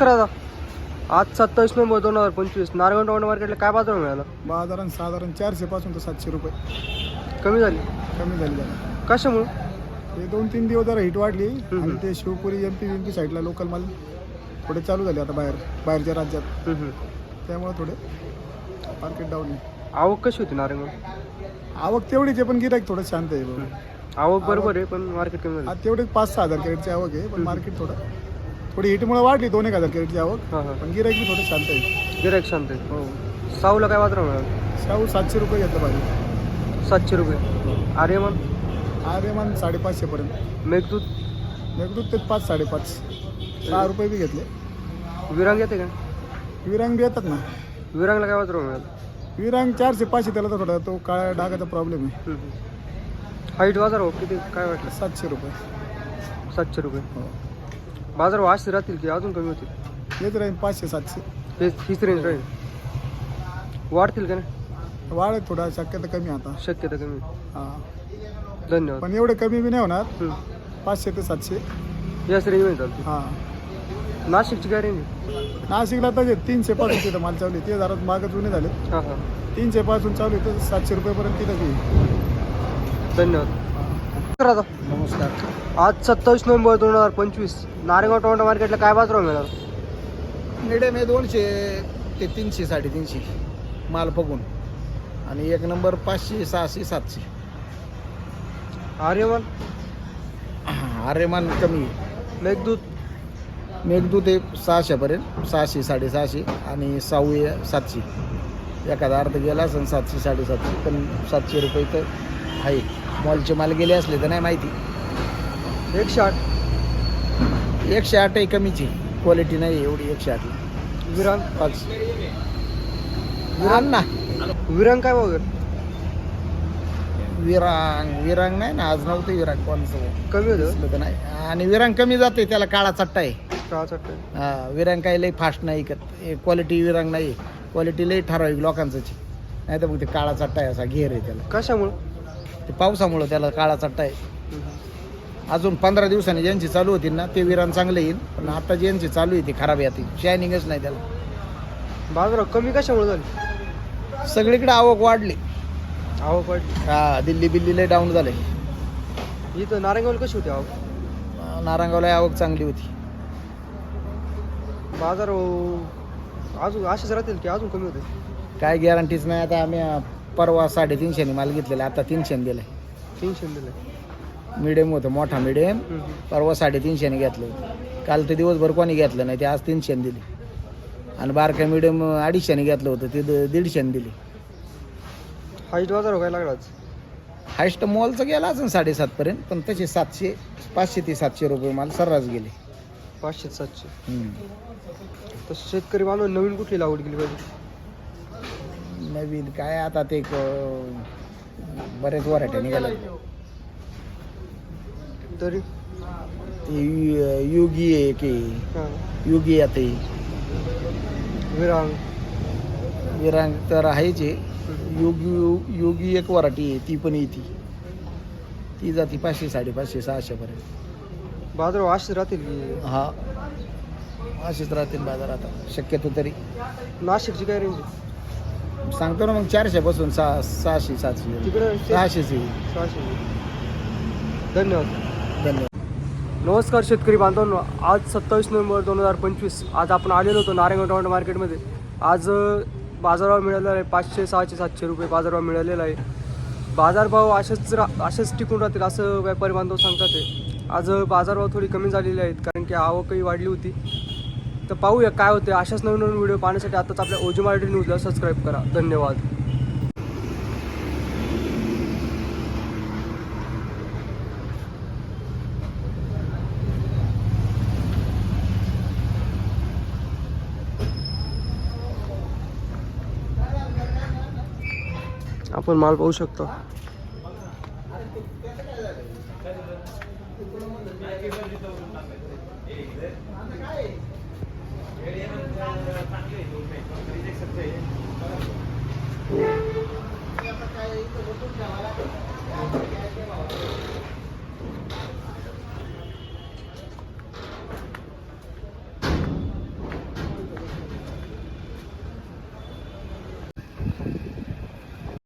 करा आज सत्तावीस नोव्हेंबर दोन हजार पंचवीस. नारायण टोमॅटो मार्केटला काय बाजार मिळाला बाजारात साधारण चारशे पासून तर सातशे रुपये. कमी झाली. कमी झाली जरा. कशामुळं? हे दोन तीन दिवस जरा हिट वाढली. आणि ते Shivpuri M P M P साईडला लोकल माल थोडे चालू झाले आता बाहेर बाहेरच्या राज्यात. त्यामुळे थोडे मार्केट डाऊन आवक कशी होती नारायण आवक तेवढीच आहे पण गिराईक थोडं शांत आहे. बाबा. आवक बरोबर आहे पण मार्केट कमी झाली. आज तेवढे पाच सहा हजार कॅरेटची आवक आहे पण मार्केट थोडं थोडी हिटमुळे वाढली दोन एक हजार कॅरेटची आवक हां हां. पण गिराईक बी थोडं शांत आहे. गिरायक शांत आहे. हो. साऊला काय बाजार मिळाला शाहू सातशे रुपये घेतलं पाहिजे सातशे रुपये. आर्यमान? आर्यमान साडेपाचशेपर्यंत मेघदूत? मेघदूत ते पाच साडेपाच. सहा रुपये बी घेतले. विरांग येते का? विरांग बी येतात ना. विरांगला काय बाजार मिळाला विरांग चारशे पाचशे त्याला तर थोडा तो काळ्या डागाचा प्रॉब्लेम आहे. हाईट बाजार हो? किती? काय वाटलं? सातशे रुपये. सातशे रुपये. हो. बाजार वाचते राहतील की अजून कमी होतील? येत राहील पाचशे सातशे. हे हीच रेंज राहील. वाढतील का नाही? वाढ आहे थोडा शक्यता कमी आता. शक्यता कमी. हां. धन्यवाद. पण एवढे कमी बी नाही होणार. हम्म. पाचशे ते सातशे. याच रेंजमध्ये चालते हां. नाशिकची काय रेंज आहे नाशिकला तर जे तीनशे पासून तिथं माल चालू आहे. ते जरा मागं जुने झाले हां हां. तीनशे पासून चालू आहे तर सातशे रुपयेपर्यंत तिथं बी धन्यवाद. करा आता. नमस्कार. आज सत्तावीस नोव्हेंबर दोन हजार पंचवीस. नारेगाव टोमॅटो मार्केटला काय बाजार मिळाला मिडियम आहे दोनशे ते तीनशे साडेतीनशे. माल बघून. आणि एक नंबर पाचशे सहाशे सातशे. आर्यमान? आर्यमान कमी. आहे मेघदूत? मेघदूत आहे सहाशेपर्यंत सहाशे साडेसहाशे आणि साऊ आहे सातशे. एखादा अर्ध गेला असेल सातशे साडेसातशे पण सातशे रुपये तर आहे. मॉलचे माल गेले असले तर नाही माहिती. एकशे आठ एकशे आठ आहे कमीची. क्वालिटी नाही एवढी एकशे आठ विरांग पाच विरांग ना. विरांग काय वगैरे विरांग विरांग नाही ना आज नव्हतं विरांग कोणचं. कमी होतं? नाही. आणि विरांग कमी जाते त्याला काळा चट्टा आहे. चट्टे हा, विरांग काही लई फास्ट नाही ऐकत क्वालिटी विरांग नाही. क्वालिटी लई ठराविक लोकांचंच नाही तर मग ते काळा चट्टा आहे असा घेर आहे त्याला. कशामुळं? ते पावसामुळं त्याला काळा चट्टा आहे. अजून पंधरा दिवसांनी ज्यांची चालू होतील ना ते विरांग चांगले येईल पण आता ज्यांची चालू आहे ती खराब येते शायनिंगच नाही त्याला. बाजार कमी कशामुळे झाली? सगळीकडे आवक वाढली. आवक वाढली. हा दिल्ली बिल्ली लई डाऊन झाले. इथं नारायणगावला कशी होती आवक? नारायणगावला आवक चांगली होती. बाजार अजून असेच राहतील की अजून कमी होते काय गॅरंटीच नाही आता आम्ही अं, परवा साडेतीनशेने माल घेतलेला आता तीनशेने दिलाय. तीनशे दिले मिडियम होतं मोठा मिडियम परवा साडेतीनशेने घेतलं होतं. काल तर दिवसभर कोणी घेतलं नाही ते आज तीनशेने दिली. आणि बारका मिडियम अडीचशेने घेतलं होतं ते द- दीडशेने दिली. हाईट बाजार हो काय लागला आज? हायस्ट मॉलचं गेला असेल साडेसातपर्यंत पण तसे सातशे पाचशे ते सातशे रुपये माल सर्रास गेले. पाचशे सातशे. हम्म. तर शेतकरी बांधव नवीन कुठली लागवड केली पाहिजे? नवीन काय आता ते बरेच वराठ्या निघाल्या तरी? ते यु- युगी आहे की हां. युगी येते विरांग. विरांग तर आहेच आहे. योगी योगी एक वराठी आहे ती पण येते. ती जाती पाचशे साडेपाचशे सहाशेपर्यंत बाजार असेच राहतील की? हा. असेच राहतील बाजार आता. शक्यतो तरी. नाशिकची काय रेंज? सांगतो ना मग चारशेपासून सहा सहाशे सातशे. तिकडे ते- सहाशेच येईल. सहाशे धन्यवाद. धन्यवाद. नमस्कार शेतकरी बांधवांनो आज सत्तावीस नोव्हेंबर दोन हजार पंचवीस. आज आपण आलेलो होतो नारायणगाव टोमॅटो मार्केटमध्ये. आज अ, बाजारभाव मिळालेला आहे पाचशे सहाशे सातशे रुपये बाजारभाव मिळालेला आहे. बाजारभाव असेच रा असेच टिकून राहतील असं व्यापारी बांधव सांगतात ते आज अ, बाजारभाव थोडी कमी झालेली आहेत कारण की आवकही वाढली होती. तर पाहूया काय होते अशाच नवीन नवीन व्हिडिओ पाहण्यासाठी आताच आपल्या ओजी मराठी न्यूजला सबस्क्राईब करा. धन्यवाद. आपण माल पाहू शकतो. Cái đấy nó.